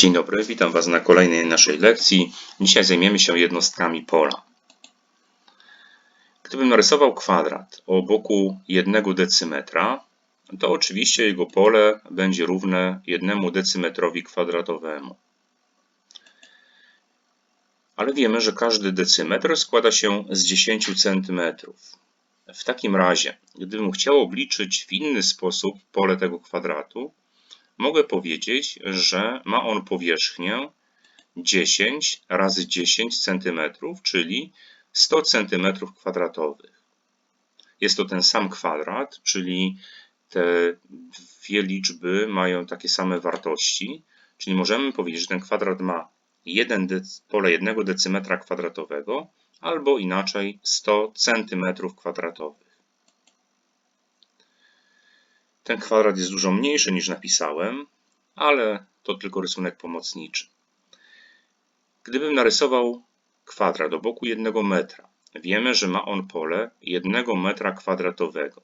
Dzień dobry, witam Was na kolejnej naszej lekcji. Dzisiaj zajmiemy się jednostkami pola. Gdybym narysował kwadrat o boku 1 decymetra, to oczywiście jego pole będzie równe 1 decymetrowi kwadratowemu. Ale wiemy, że każdy decymetr składa się z 10 centymetrów. W takim razie, gdybym chciał obliczyć w inny sposób pole tego kwadratu, mogę powiedzieć, że ma on powierzchnię 10 razy 10 cm, czyli 100 cm kwadratowych. Jest to ten sam kwadrat, czyli te dwie liczby mają takie same wartości, czyli możemy powiedzieć, że ten kwadrat ma 1 pole 1 decymetra kwadratowego, albo inaczej 100 cm kwadratowych. Ten kwadrat jest dużo mniejszy niż napisałem, ale to tylko rysunek pomocniczy. Gdybym narysował kwadrat o boku 1 metra, wiemy, że ma on pole 1 metra kwadratowego.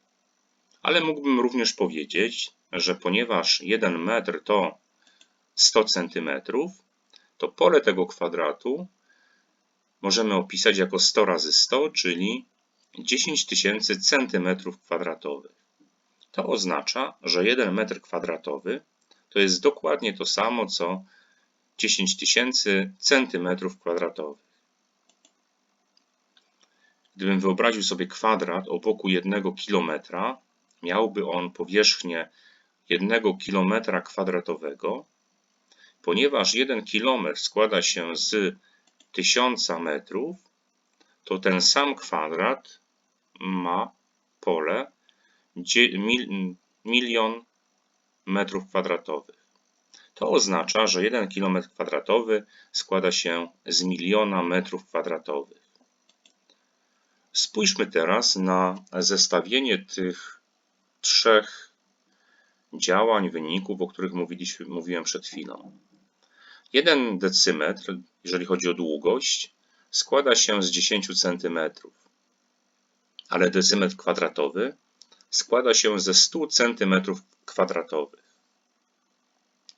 Ale mógłbym również powiedzieć, że ponieważ 1 metr to 100 cm, to pole tego kwadratu możemy opisać jako 100 razy 100, czyli 10 tysięcy centymetrów kwadratowych. To oznacza, że 1 metr kwadratowy to jest dokładnie to samo co 10 tysięcy centymetrów kwadratowych. Gdybym wyobraził sobie kwadrat o boku 1 kilometra, miałby on powierzchnię 1 kilometra kwadratowego, ponieważ 1 kilometr składa się z 1000 metrów, to ten sam kwadrat ma pole milion metrów kwadratowych. To oznacza, że 1 km kwadratowy składa się z miliona metrów kwadratowych. Spójrzmy teraz na zestawienie tych trzech działań, wyników, o których mówiłem przed chwilą. 1 decymetr, jeżeli chodzi o długość, składa się z 10 cm, ale decymetr kwadratowy składa się ze 100 cm2.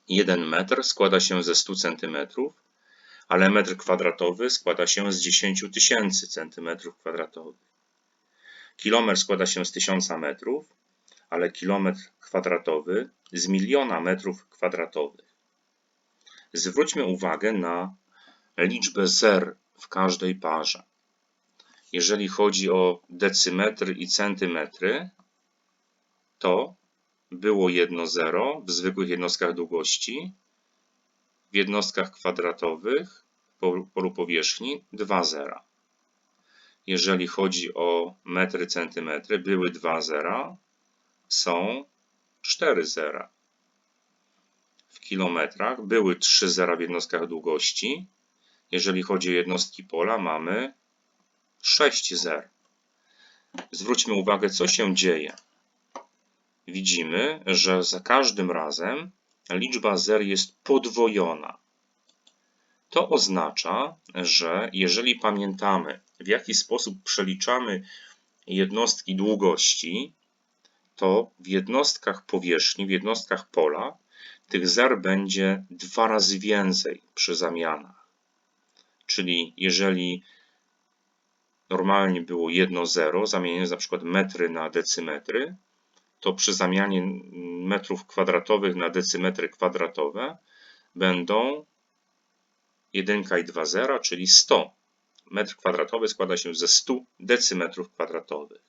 1 metr składa się ze 100 cm, ale metr kwadratowy składa się z 10 tysięcy cm2. Kilometr składa się z 1000 metrów, ale kilometr kwadratowy z miliona metrów kwadratowych. Zwróćmy uwagę na liczbę zer w każdej parze. Jeżeli chodzi o decymetry i centymetry, to było jedno zero w zwykłych jednostkach długości, w jednostkach kwadratowych polu powierzchni dwa zera. Jeżeli chodzi o metry, centymetry, były dwa zera, są cztery zera. W kilometrach były trzy zera w jednostkach długości. Jeżeli chodzi o jednostki pola, mamy sześć zer. Zwróćmy uwagę, co się dzieje widzimy, że za każdym razem liczba zer jest podwojona. To oznacza, że jeżeli pamiętamy, w jaki sposób przeliczamy jednostki długości, to w jednostkach powierzchni, w jednostkach pola tych zer będzie dwa razy więcej przy zamianach. Czyli jeżeli normalnie było jedno zero, zamieniając na przykład metry na decymetry, to przy zamianie metrów kwadratowych na decymetry kwadratowe będą 1 i 2 zera, czyli 100. Metr kwadratowy składa się ze 100 decymetrów kwadratowych.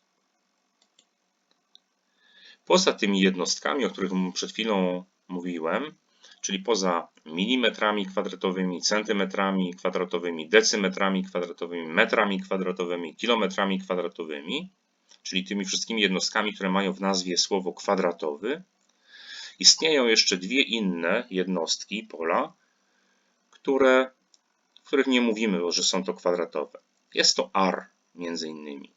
Poza tymi jednostkami, o których przed chwilą mówiłem, czyli poza milimetrami kwadratowymi, centymetrami kwadratowymi, decymetrami kwadratowymi, metrami kwadratowymi, kilometrami kwadratowymi, czyli tymi wszystkimi jednostkami, które mają w nazwie słowo kwadratowy, istnieją jeszcze dwie inne jednostki pola, które, w których nie mówimy, że są to kwadratowe. Jest to ar między innymi.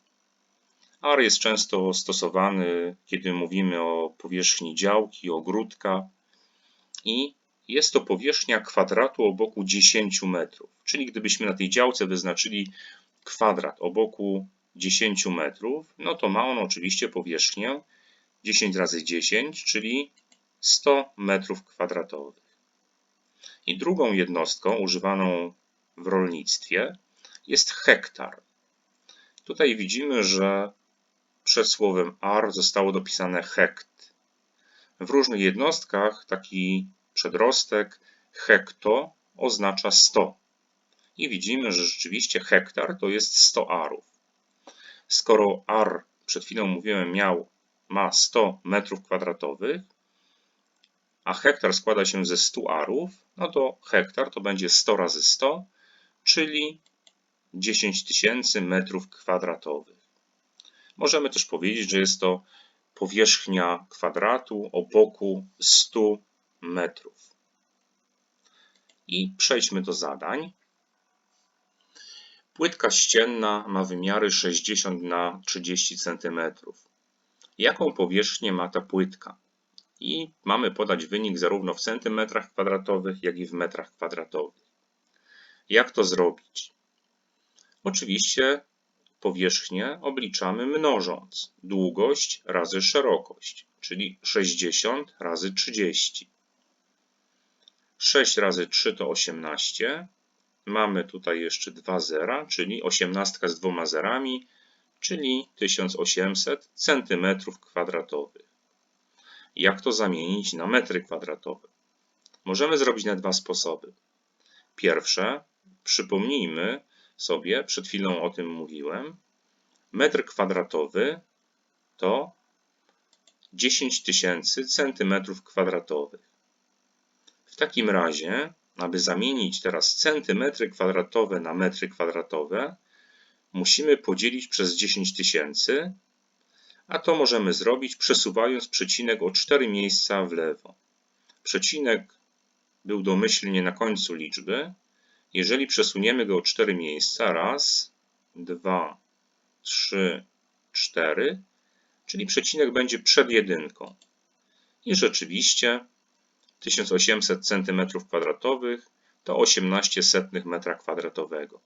Ar jest często stosowany, kiedy mówimy o powierzchni działki, ogródka i jest to powierzchnia kwadratu o boku 10 metrów. Czyli gdybyśmy na tej działce wyznaczyli kwadrat o boku 10 metrów, no to ma on oczywiście powierzchnię 10 razy 10, czyli 100 metrów kwadratowych. I drugą jednostką używaną w rolnictwie jest hektar. Tutaj widzimy, że przed słowem ar zostało dopisane hekt. W różnych jednostkach taki przedrostek hekto oznacza 100. I widzimy, że rzeczywiście hektar to jest 100 arów. Skoro ar, przed chwilą mówiłem, miał, ma 100 metrów kwadratowych, a hektar składa się ze 100 arów, no to hektar to będzie 100 razy 100, czyli 10 tysięcy metrów kwadratowych. Możemy też powiedzieć, że jest to powierzchnia kwadratu o boku 100 metrów. I przejdźmy do zadań. Płytka ścienna ma wymiary 60 na 30 cm. Jaką powierzchnię ma ta płytka? I mamy podać wynik zarówno w centymetrach kwadratowych, jak i w metrach kwadratowych. Jak to zrobić? Oczywiście powierzchnię obliczamy mnożąc długość razy szerokość, czyli 60 razy 30. 6 razy 3 to 18. Mamy tutaj jeszcze dwa zera, czyli 18 z dwoma zerami, czyli 1800 cm kwadratowych. Jak to zamienić na metry kwadratowe? Możemy zrobić na dwa sposoby. Pierwsze, przypomnijmy sobie, przed chwilą o tym mówiłem, metr kwadratowy to 10 tysięcy centymetrów kwadratowych. W takim razie, aby zamienić teraz centymetry kwadratowe na metry kwadratowe, musimy podzielić przez 10 tysięcy, a to możemy zrobić przesuwając przecinek o 4 miejsca w lewo. Przecinek był domyślnie na końcu liczby. Jeżeli przesuniemy go o 4 miejsca, raz, dwa, trzy, cztery, czyli przecinek będzie przed jedynką. I rzeczywiście 1800 cm2 to 18 setnych metra kwadratowego.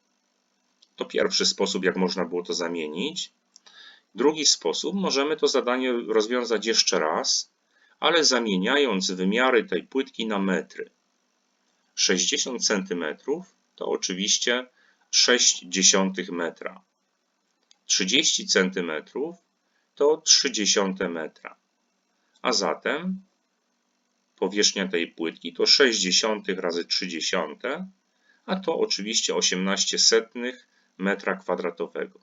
To pierwszy sposób, jak można było to zamienić. Drugi sposób, możemy to zadanie rozwiązać jeszcze raz, ale zamieniając wymiary tej płytki na metry. 60 cm to oczywiście 6 dziesiątych metra. 30 cm to 30 metra. A zatem powierzchnia tej płytki to 60 razy 30, a to oczywiście 18 setnych metra kwadratowego.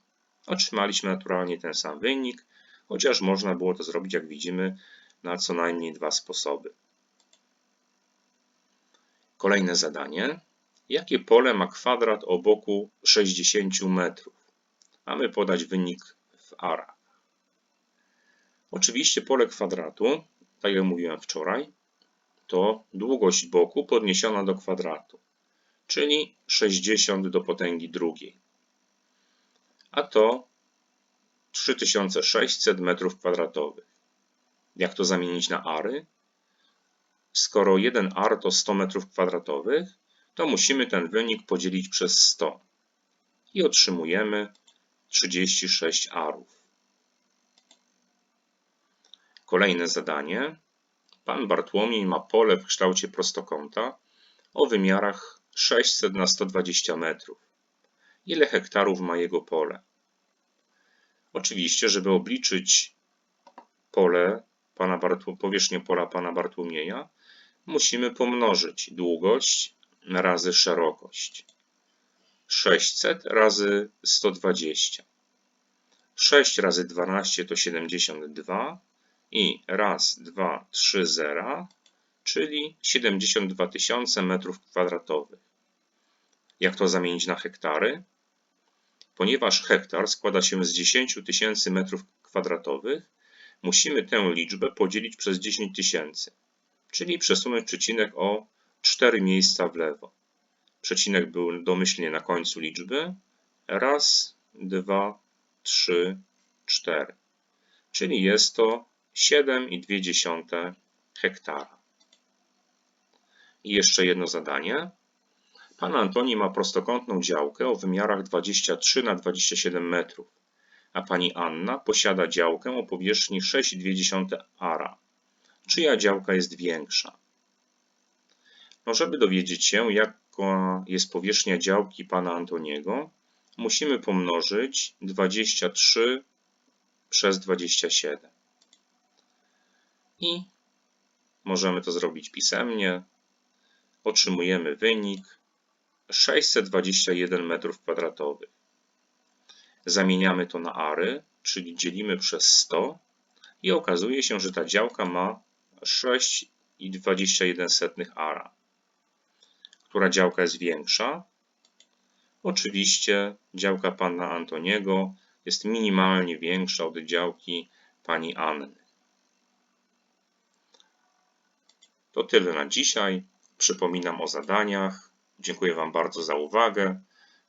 Otrzymaliśmy naturalnie ten sam wynik, chociaż można było to zrobić, jak widzimy, na co najmniej dwa sposoby. Kolejne zadanie. Jakie pole ma kwadrat o boku 60 metrów? Mamy podać wynik w arach. Oczywiście pole kwadratu, tak jak mówiłem wczoraj, to długość boku podniesiona do kwadratu, czyli 60 do potęgi drugiej. A to 3600 m2. Jak to zamienić na ary? Skoro 1 ar to 100 m2, to musimy ten wynik podzielić przez 100 i otrzymujemy 36 arów. Kolejne zadanie. Pan Bartłomiej ma pole w kształcie prostokąta o wymiarach 600 na 120 metrów. Ile hektarów ma jego pole? Oczywiście, żeby obliczyć pole pana Bartł powierzchnię pola pana Bartłomieja, musimy pomnożyć długość razy szerokość. 600 razy 120. 6 razy 12 to 72 i raz, dwa, trzy zera, czyli 72 tysiące metrów kwadratowych. Jak to zamienić na hektary? Ponieważ hektar składa się z 10 tysięcy metrów kwadratowych, musimy tę liczbę podzielić przez 10 tysięcy, czyli przesunąć przecinek o 4 miejsca w lewo. Przecinek był domyślnie na końcu liczby. Raz, dwa, trzy, cztery. Czyli jest to 7,2 hektara. I jeszcze jedno zadanie. Pan Antoni ma prostokątną działkę o wymiarach 23 na 27 metrów, a pani Anna posiada działkę o powierzchni 6,2 ara. Czyja działka jest większa? No, żeby dowiedzieć się, jaka jest powierzchnia działki pana Antoniego, musimy pomnożyć 23 przez 27. I możemy to zrobić pisemnie. Otrzymujemy wynik 621 m2. Zamieniamy to na ary, czyli dzielimy przez 100 i okazuje się, że ta działka ma 6,21 ara. Która działka jest większa? Oczywiście działka pana Antoniego jest minimalnie większa od działki pani Anny. To tyle na dzisiaj. Przypominam o zadaniach. Dziękuję Wam bardzo za uwagę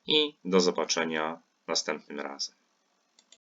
i do zobaczenia następnym razem.